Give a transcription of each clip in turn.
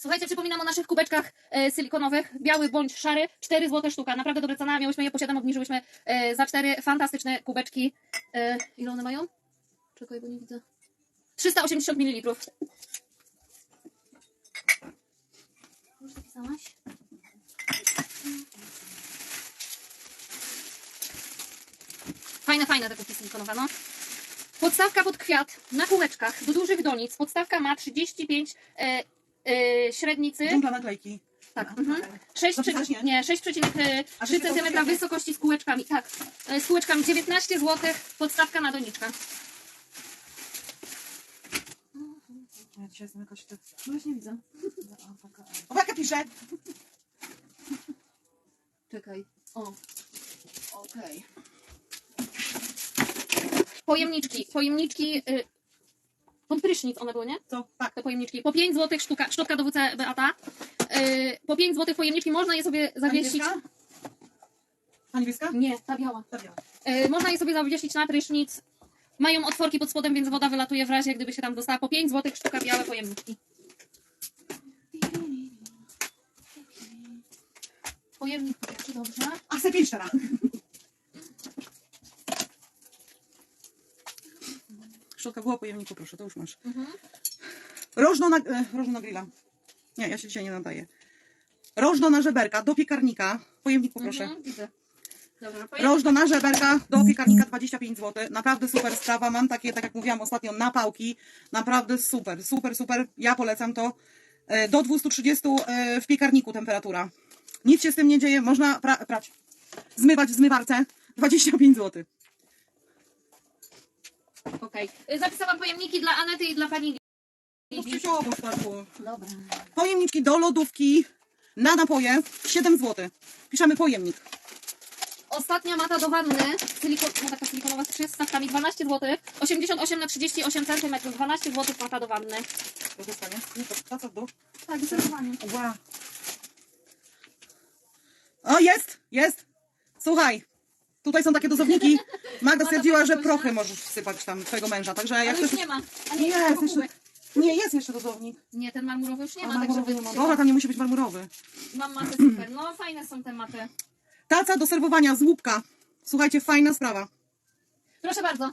Słuchajcie, przypominam o naszych kubeczkach e, silikonowych, biały bądź szary, 4 zł sztuka, naprawdę dobra cena, miałyśmy je po 7, obniżyłyśmy e, za 4 fantastyczne kubeczki. E, ile one mają? Czekaj, bo nie widzę. 380 ml. Już zapisałaś? Fajne, fajne te kubki silikonowe, no. Podstawka pod kwiat na kółeczkach do dużych donic. Podstawka ma 35 e, e, średnicy. Dżungla naklejki. Tak. Mhm. 6, Zapisałaś, nie? nie, 6,3 A czy to cm wysokości z kółeczkami. Tak, e, z kółeczkami 19 zł. Podstawka na doniczkę. Ja dzisiaj jestem jakoś... No już nie widzę. O, jaka pisze? Czekaj. O. Okej. Pojemniczki. Pojemniczki. Y, pod prysznic one były, nie? Co? Tak. Te pojemniczki. Po 5 zł sztuka. Szczotka do WC Beata. Y, po 5 zł pojemniczki można je sobie zawiesić. niebieska? Ta niebieska? Nie, ta biała. Ta biała. Y, można je sobie zawiesić na prysznic. Mają otworki pod spodem, więc woda wylatuje w razie, gdyby się tam dostała. Po 5 zł sztuka białe pojemniczki. Pojemnik, czy dobrze? A se pisz teraz. Szczotka była pojemniku, proszę, to już masz. Mhm. Rożno na, e, rożno na grilla. Nie, ja się dzisiaj nie nadaję. Rożno na żeberka do piekarnika. Pojemnik poproszę. Mhm, widzę. Pojemnik. Rożno na żeberka do piekarnika 25 zł. Naprawdę super sprawa. Mam takie, tak jak mówiłam ostatnio, napałki. Naprawdę super, super, super. Ja polecam to. E, Do 230 e, w piekarniku temperatura. Nic się z tym nie dzieje. Można pra prać. Zmywać w zmywarce. 25 zł. Okej. Y, Zapisałam pojemniki dla Anety i dla pani No Lidii. Dobra. Pojemniczki do lodówki na napoje 7 zł. Piszemy pojemnik. Ostatnia mata do wanny, siliko, no taka silikonowa z przystawkami 12 zł, 88 na 38 cm, 12 zł mata do wanny. To zostanie. Nie, to wraca do... Tak, zdecydowanie. Ła. O, jest, jest. Słuchaj, tutaj są takie dozowniki. Magda stwierdziła, że prochy możesz wsypać tam twojego męża, także jak Ale już nie ma. A Nie, jest jeszcze... Nie, jest jeszcze dozownik. nie, ten marmurowy już nie ma, także marmurowy nie ma. Dobra, tam nie musi być marmurowy. mam matę super. No fajne są te maty. Taca do serwowania z łupka. Słuchajcie, fajna sprawa. Proszę bardzo.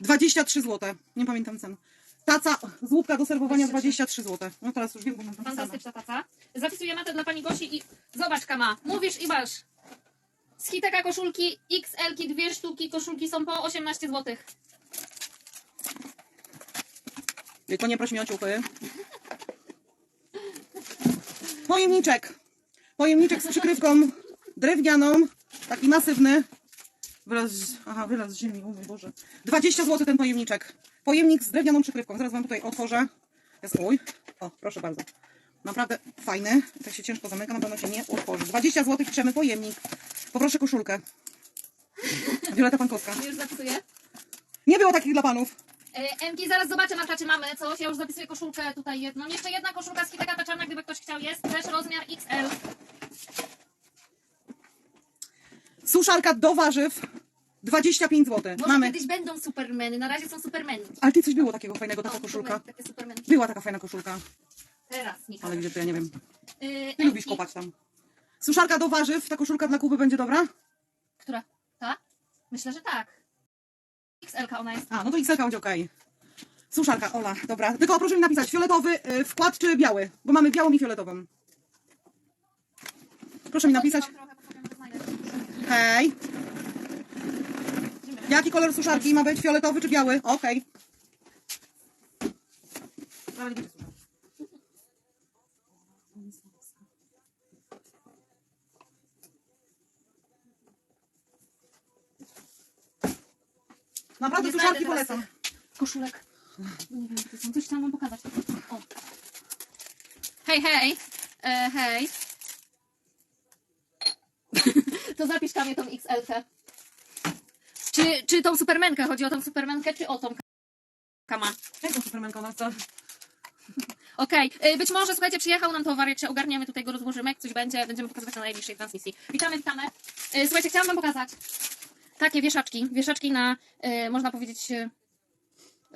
23 zł. Nie pamiętam cen. Taca z łupka do serwowania 23. 23 zł. No teraz już wiem, bo mam napisane. Fantastyczna taca. Zapisuję matę dla pani Gosi i zobacz kama. Mówisz i masz. Z hiteka koszulki XL, dwie sztuki, koszulki są po 18 zł. Tylko nie proś mnie o ciuchy. Pojemniczek. Pojemniczek z przykrywką drewnianą. Taki masywny. Wyraz, z- aha, wyraz z ziemi, o mój Boże. 20 zł ten pojemniczek. Pojemnik z drewnianą przykrywką. Zaraz wam tutaj otworzę. Jest mój. O, proszę bardzo. Naprawdę fajny. Tak się ciężko zamyka, na pewno się nie otworzy. 20 zł piszemy pojemnik. Poproszę koszulkę. Wioleta Pankowska. Już zapisuję. Nie było takich dla panów. E, Emki, zaraz zobaczę, Marta, czy mamy coś. Ja już zapisuję koszulkę tutaj jedną. Jeszcze jedna koszulka z hiteka taczana, gdyby ktoś chciał. Jest też rozmiar XL. Suszarka do warzyw 25 zł. Może Mamy. kiedyś będą supermeny, na razie są supermeny. Ale ty coś było takiego fajnego, taka koszulka. Takie. Była taka fajna koszulka. Teraz, Mikołaj. Ale gdzie to ja nie wiem. Yy, Ty lubisz kopać tam. Suszarka do warzyw, ta koszulka dla Kuby będzie dobra? Która? Ta? Myślę, że tak. XL ona jest. A, no to XL będzie okej. Suszarka, Ola, dobra. Tylko proszę mi napisać, fioletowy y, wkład czy biały? Bo mamy białą i fioletową. Proszę mi napisać. Trochę, bo potem. Hej. Jaki kolor suszarki ma być? Fioletowy czy biały? Okej. Dobra, nie będzie suszarki. Naprawdę teraz polecam. Koszulek. Nie wiem, jakie są. Coś chciałam wam pokazać. O. Hej, hej. E, hej. to zapisz kamie tą XL-kę. Czy, czy tą supermenkę? Chodzi o tą supermenkę, czy o tą kama? Jak to Supermanka u nas to? Okej, y, być może, słuchajcie, przyjechał nam towar, jak się ogarniemy, tutaj go rozłożymy, jak coś będzie, będziemy pokazywać na najbliższej transmisji. Witamy, witamy. Y, Słuchajcie, chciałam wam pokazać takie wieszaczki, wieszaczki na, y, można powiedzieć, y,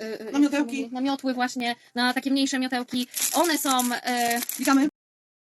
y, y, Na miotełki. Na miotły właśnie, na takie mniejsze miotełki. One są e, Witamy.